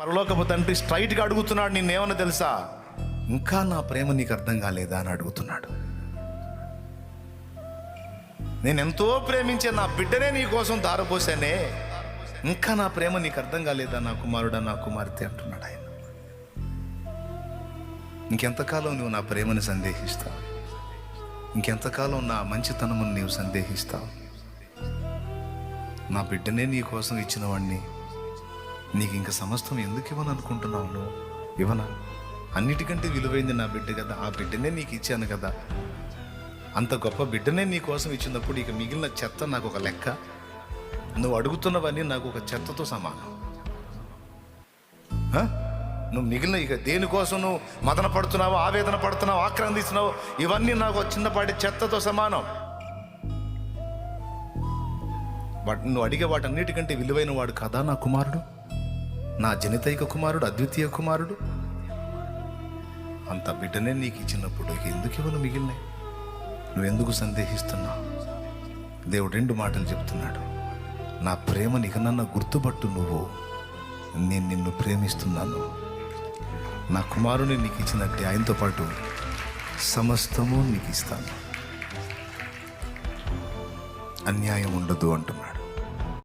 పరలోకపు తండ్రి స్ట్రైట్గా అడుగుతున్నాడు నిన్నేమన్నా తెలుసా? ఇంకా నా ప్రేమ నీకు అర్థం కాలేదా? అని అడుగుతున్నాడు. నేను ఎంతో ప్రేమించే నా బిడ్డనే నీ కోసం దారపోసానే ఇంకా నా ప్రేమ నీకు అర్థం కాలేదా నా కుమారుడా నా కుమార్తె? అంటున్నాడు ఆయన. ఇంకెంతకాలం నువ్వు నా ప్రేమని సందేహిస్తావు? ఇంకెంతకాలం నా మంచితనమును నీవు సందేహిస్తావు? నా బిడ్డనే నీ కోసం ఇచ్చిన వాడిని నీకు ఇంక సమస్తం ఎందుకు ఇవ్వను అనుకుంటున్నావు నువ్వు? ఇవ్వనా? అన్నిటికంటే విలువైంది నా బిడ్డ కదా. ఆ బిడ్డనే నీకు ఇచ్చాను కదా. అంత గొప్ప బిడ్డనే నీ కోసం ఇచ్చినప్పుడు ఇక మిగిలిన చెత్త నాకు ఒక లెక్క. నువ్వు అడుగుతున్నవన్నీ నాకు ఒక చెత్తతో సమానం. నువ్వు మిగిలిన ఇక దేనికోసం నువ్వు మదన పడుతున్నావు ఆవేదన పడుతున్నావు ఆక్రందిస్తున్నావు ఇవన్నీ నాకు చిన్నపాటి చెత్తతో సమానం. వాటి నువ్వు అడిగే వాటన్నిటికంటే విలువైన వాడు కదా నా కుమారుడు? నా జనితైక కుమారుడు అద్వితీయ కుమారుడు. అంత బిడ్డనే నీకు ఇచ్చినప్పుడు ఎందుకు ఇవ్వను మిగిలినాయి నువ్వెందుకు సందేహిస్తున్నావు? దేవుడు రెండు మాటలు చెప్తున్నాడు. నా ప్రేమ ఇక గుర్తుపట్టు నువ్వు. నేను నిన్ను ప్రేమిస్తున్నాను. నా కుమారుని నీకు ఇచ్చినట్టే ఆయనతో పాటు సమస్తము నీకు ఇస్తాను. అన్యాయం ఉండదు అంటున్నాడు.